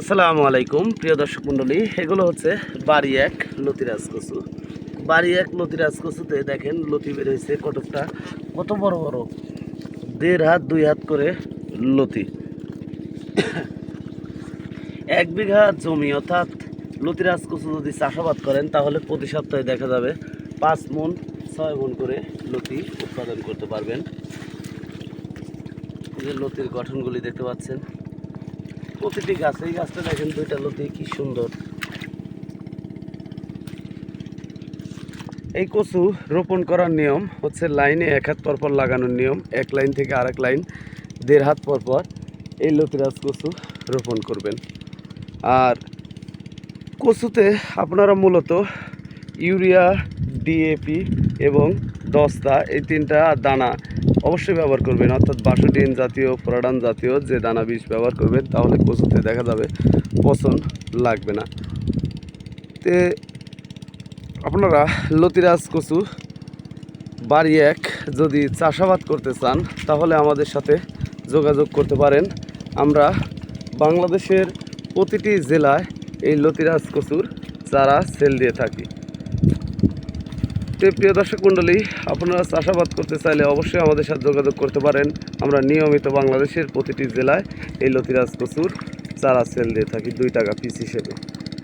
আসসালামু আলাইকুম, প্রিয় দর্শক মণ্ডলী। এগুলো হচ্ছে বাড়ি এক লতিরাজ কচু। বাড়ি এক লতিরাজ কচুতে দেখেন লতি বের হয়েছে কতকটা, কত বড় বড়, দেড় হাত, দুই হাত করে লতি। এক বিঘা জমি, অর্থাৎ লতিরাজ কচু যদি চাষাবাদ করেন, তাহলে প্রতি সপ্তাহে দেখা যাবে পাঁচ মন ছয় মন করে লতি উৎপাদন করতে পারবেন। যে লতির গঠনগুলি দেখতে পাচ্ছেন। প্রতিটি গাছ এই গাছটা দেখেন, দুইটা লতি কি সুন্দর। এই কচু রোপণ করার নিয়ম হচ্ছে লাইনে এক হাত পর পর লাগানোর নিয়ম, এক লাইন থেকে আরেক লাইন, দেড় হাত পরপর পর এই লতিরাজ কচু রোপণ করবেন। আর কচুতে আপনারা মূলত ইউরিয়া, ডিএপি এবং দস্তা, এই তিনটা দানা অবশ্যই ব্যবহার করবেন, অর্থাৎ বাসুডিন জাতীয়, ফোরাডান জাতীয় যে দানা বীজ ব্যবহার করবেন, তাহলে কচুতে দেখা যাবে পচন লাগবে না। তে আপনারা লতিরাজ কচু, বাড়ি এক যদি চাষাবাদ করতে চান, তাহলে আমাদের সাথে যোগাযোগ করতে পারেন। আমরা বাংলাদেশের প্রতিটি জেলায় এই লতিরাজ কচুর চারা সেল দিয়ে থাকি। তো প্রিয় দর্শক কুণ্ডলী আপনারা চাষাবাদ করতে চাইলে অবশ্যই আমাদের সাথে যোগাযোগ করতে পারেন। আমরা নিয়মিত বাংলাদেশের প্রতিটি জেলায় এই লতিরাজ কচুর চারা সেল দিয়ে থাকি দুই টাকা পিস হিসেবে।